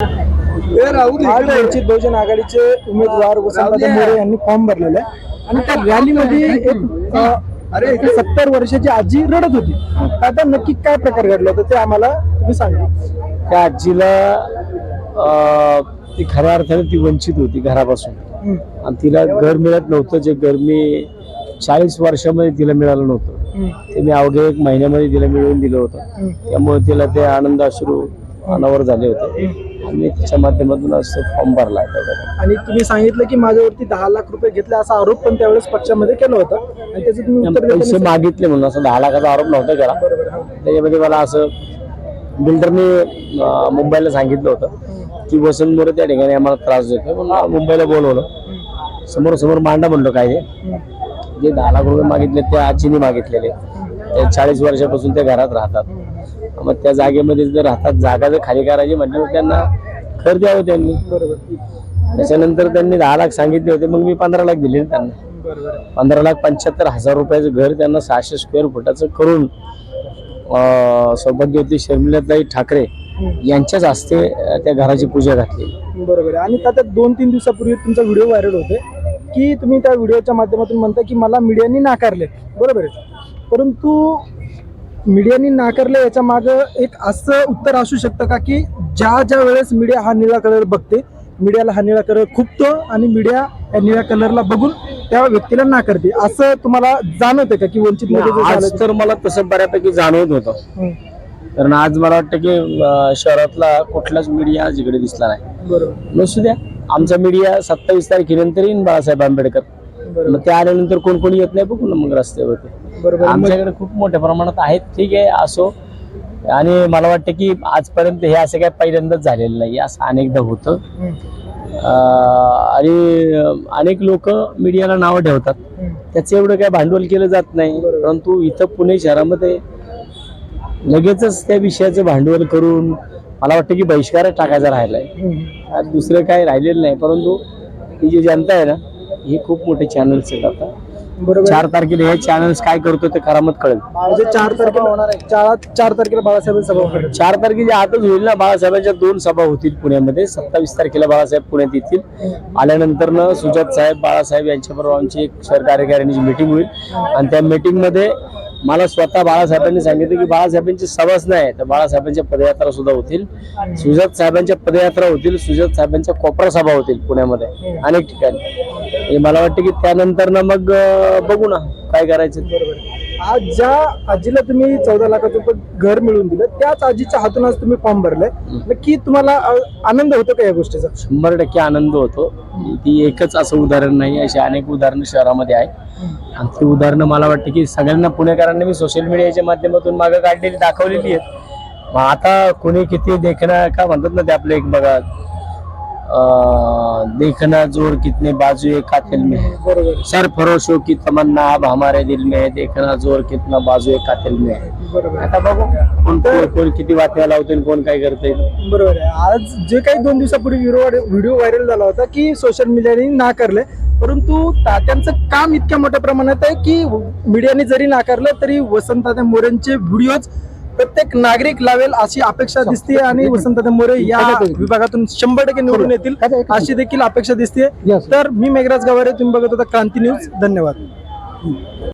आज वंचित बहुजन आघाडीचे उमेदवार वसंत मोरे यांनी फॉर्म भरलेला आहे. आणि त्या रॅलीमध्ये एक अरे सत्तर वर्षाची आजी रडत होती. आता नक्की काय प्रकार घडला होता ते आम्हाला तुम्ही सांगा. त्या आजीला ती खऱ्या अर्थाने ती वंचित होती घरापासून. आणि तिला घर मिळत नव्हतं जे घर मी चाळीस वर्षामध्ये तिला मिळालं नव्हतं. ते मी अवघ्या एक महिन्यामध्ये तिला मिळवून दिलं होतं. त्यामुळे तिला ते आनंद अश्रू अनावर झाले होते. आणि त्याच्या माध्यमातून असं फॉर्म भरला आहे. आणि तुम्ही सांगितलं की माझ्यावरती दहा लाख रुपये घेतले असा आरोप पण त्यावेळेस पक्षामध्ये केला होता. आणि त्याचं तुम्ही उत्तर पैसे मागितले म्हणून असं दहा लाखाचा आरोप नव्हता केला. त्याच्यामध्ये मला असं बिल्डरने अं, मुंबईला सांगितलं होतं की वसंत मोरे त्या ठिकाणी आम्हाला त्रास म्हणून मुंबईला बोलवलं. समोर समोर मांडा म्हणलो काय ते जे दहा लाख रुपये मागितले ते आजीने मागितलेले. ते चाळीस वर्षापासून ते घरात राहतात. मग त्या जागेमध्ये जर राहतात जागा जर खाली करायची म्हटल्यावर त्यांना खर द्यावं त्यांनी. बरोबर त्याच्यानंतर त्यांनी दहा लाख सांगितले होते मग मी पंधरा लाख दिले ना त्यांना. पंधरा लाख पंच्याहत्तर हजार रुपयाचं घर त्यांना सहाशे स्क्वेअर फुटाचं करून सौभाग्यवती शर्मिलाताई ठाकरे यांच्याच हस्ते त्या घराची पूजा घातली. बरोबर आहे. आणि त्यात दोन तीन दिवसापूर्वी तुमचा व्हिडिओ व्हायरल होते की तुम्ही त्या व्हिडिओच्या माध्यमातून म्हणता की मला मीडियाने नाकारले बरोबर परंतु मीडियानी नाकारले याच्या मागं एक असं उत्तर असू शकतं का की ज्या ज्या वेळेस मीडिया हा निळा कलर बघते मीडियाला हा निळा कलर खुपतो आणि मीडिया या निळ्या कलरला बघून त्या व्यक्तीला नाकारते असं तुम्हाला जाणवतं का की वंचित आज? तर मला तसं बऱ्यापैकी जाणवत होतं. कारण आज मला वाटतं की शहरातला कुठलाच मीडिया आज इकडे दिसला नाही. बरोबर. नसू द्या आमचा मीडिया सत्तावीस तारखेनंतर येईन बाळासाहेब आंबेडकर. मग ते आल्यानंतर कोण कोणी येत नाही बघू ना मग रस्त्यावरती. बरोबर. आमच्याकडे खूप मोठ्या प्रमाणात आहेत. ठीक आहे असो. आणि मला वाटतं की आजपर्यंत हे असं काय पहिल्यांदाच झालेलं नाही. असं अनेकदा होतं. अं, आणि अनेक लोक मीडियाला नावं ठेवतात. त्याचं एवढं काय भांडवल केलं जात नाही. बरोबर. परंतु इथं पुणे शहरामध्ये लगेचच त्या विषयाचं भांडवल करून मला वाटतं की बहिष्कारच टाकायचा राहिलाय. हं, आज दुसरं काय राहिलेलं नाही. परंतु ही जी जनता आहे ना ही खूप मोठे चॅनल्स आहेत आता. चार तारखेला हे चॅनल्स काय करतो ते करामत कळेल. म्हणजे चार तारखेला होणार आहे. चार चार तारखेला बाळासाहेब सभा होणार आहे. चार तारखेच्या आतच होईल ना बाळासाहेबांच्या दोन सभा होतील पुण्यामध्ये. सत्तावीस तारखेला बाळासाहेब पुण्यात येतील. आल्यानंतर न सुजात साहेब बाळासाहेब यांच्याबरोबर आमची एक शहर कार्यकारिणीची मीटिंग होईल. आणि त्या मीटिंगमध्ये मला स्वतः बाळासाहेबांनी सांगितलं की बाळासाहेबांची सभाच नाही तर बाळासाहेबांच्या पदयात्रा सुद्धा होतील. सुजात साहेबांच्या पदयात्रा होतील सुजात साहेबांच्या कोपरा सभा होतील पुण्यामध्ये अनेक ठिकाणी. हे मला वाटतं की त्यानंतर ना मग बघू ना काय करायचं. बरोबर. आज ज्या आजीला तुम्ही चौदा लाखाचं रुपये घर मिळवून दिलं त्याच आजीच्या हातून आज तुम्ही फॉर्म भरलाय. नक्की तुम्हाला आनंद होतो का या गोष्टीचा? शंभर टक्के आनंद होतो. ती एकच असं उदाहरण नाही अशी अनेक उदाहरणं शहरामध्ये आहेत. आणि ती उदाहरणं मला वाटतं की सगळ्यांना पुणेकरांनी मी सोशल मीडियाच्या माध्यमातून मागं काढलेली दाखवलेली आहेत. मग आता कोणी किती देखणं का म्हणतात ना ते आपलं एक बघा देखना जोर कितने बाजू एक कातिल में है? बरोबर। सरफरोशों की तमन्ना अब हमारे दिल में है देखना जोर कितना बाजू एक कातिल में है। बरोबर। आता बघू कोण कोण- किती बातम्या लावते आणि कोण काय करते बरोबर आहे. आज जे काही दोन दिवसापूर्वी व्हिडिओ व्हिडिओ व्हायरल झाला होता की सोशल मीडियाने नाकारले परंतु तात्यांचं काम इतक्या मोठ्या प्रमाणात आहे की मीडियाने जरी नाकारलं तरी वसंतदादा मोरेंचे व्हिडिओज प्रत्येक नागरिक लावेल अशी अपेक्षा दिसते आणि वसंतदादा मोरे या विभागातून शंभर टक्के निवडून येतील अशी देखील अपेक्षा दिसते तर मी मेघराज गावारे तुम्ही बघत होता क्रांती न्यूज. धन्यवाद.